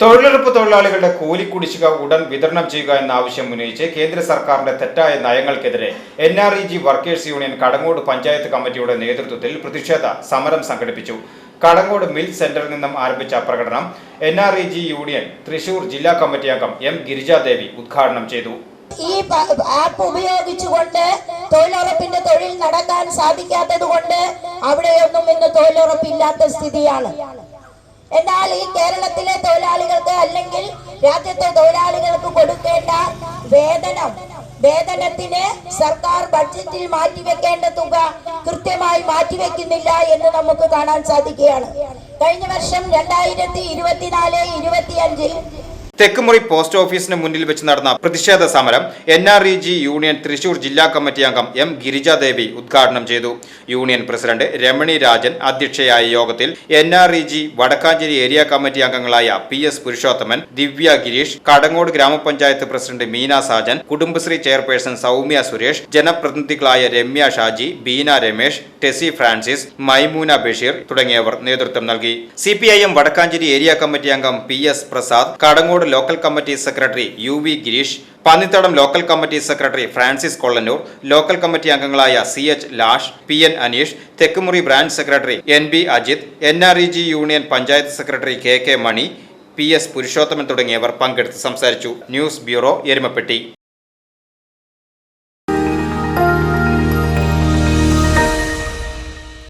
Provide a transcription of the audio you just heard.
തൊഴിലുറപ്പ് തൊഴിലാളികളുടെ കൂലി കുടിശ്ശിക ഉടൻ വിതരണം ചെയ്യുക എന്ന ആവശ്യം ഉന്നയിച്ച് കേന്ദ്ര സർക്കാരിന്റെ തെറ്റായ നയങ്ങൾക്കെതിരെ N R E G workers union Kadangode panchayat കമ്മിറ്റിയുടെ നേതൃത്വത്തിൽ പ്രതിഷേധ സമരം സംഘടിപ്പിച്ചു. കടങ്ങോട് മിൽ സെന്ററിൽ നിന്നും ആരംഭിച്ച പ്രകടനം N R E G union Thrissur ജില്ലാ കമ്മിറ്റി അംഗം എം ഗിരിജാദേവി ഉദ്ഘാടനം ചെയ്തു. ഈ ആപ്പ് ഉപയോഗിച്ചുകൊണ്ട് തൊഴിലുറപ്പിന്റെ തൊഴിൽ നടക്കാൻ സാധിക്കാത്തത് കൊണ്ട് അവിടെയൊന്നും ഇന്ന് തൊഴിലുറപ്പില്ലാത്ത സ്ഥിതിയാണ്. എന്നാൽ ഈ കേരളത്തിലെ തൊഴിലാളികൾക്ക് അല്ലെങ്കിൽ രാജ്യത്തെ തൊഴിലാളികൾക്ക് കൊടുക്കേണ്ട വേതനം വേതനത്തിന് സർക്കാർ ബഡ്ജറ്റിൽ മാറ്റിവെക്കേണ്ട തുക കൃത്യമായി മാറ്റിവെക്കുന്നില്ല എന്ന് നമുക്ക് കാണാൻ സാധിക്കുകയാണ്. കഴിഞ്ഞ വർഷം രണ്ടായിരത്തി ഇരുപത്തിനാല് ഇരുപത്തിയഞ്ചിൽ തെക്കുമുറി പോസ്റ്റ് ഓഫീസിന് മുന്നിൽ വെച്ച് നടന്ന പ്രതിഷേധ സമരം N R E G union Thrissur ജില്ലാ കമ്മിറ്റി അംഗം എം ഗിരിജാദേവി ഉദ്ഘാടനം ചെയ്തു. യൂണിയൻ പ്രസിഡന്റ് രമണി രാജൻ അധ്യക്ഷയായ യോഗത്തിൽ N R E G Vadakkanchery area committee അംഗങ്ങളായ പി എസ് പുരുഷോത്തമൻ ദിവ്യ ഗിരീഷ് കടങ്ങോട് ഗ്രാമപഞ്ചായത്ത് പ്രസിഡന്റ് മീന സാജൻ കുടുംബശ്രീ ചെയർപേഴ്സൺ സൗമ്യ സുരേഷ് ജനപ്രതിനിധികളായ രമ്യ ഷാജി ബീന രമേശ് ടെസി ഫ്രാൻസിസ് മൈമൂന ബഷീർ തുടങ്ങിയവർ നേതൃത്വം നൽകി. C P I M Vadakkanchery area committee അംഗം P S Prasad Kadangode local committee secretary U V Girish Pannithadam local committee secretary Francis Kollannur local committee അംഗങ്ങളായ C H Lash P N Aneesh Thekkumuri branch secretary N B Ajith N R E G union panchayat secretary K K Mani P S Purushothaman തുടങ്ങിയവർ പങ്കെടുത്ത് സംസാരിച്ചു. News bureau Erumappetty.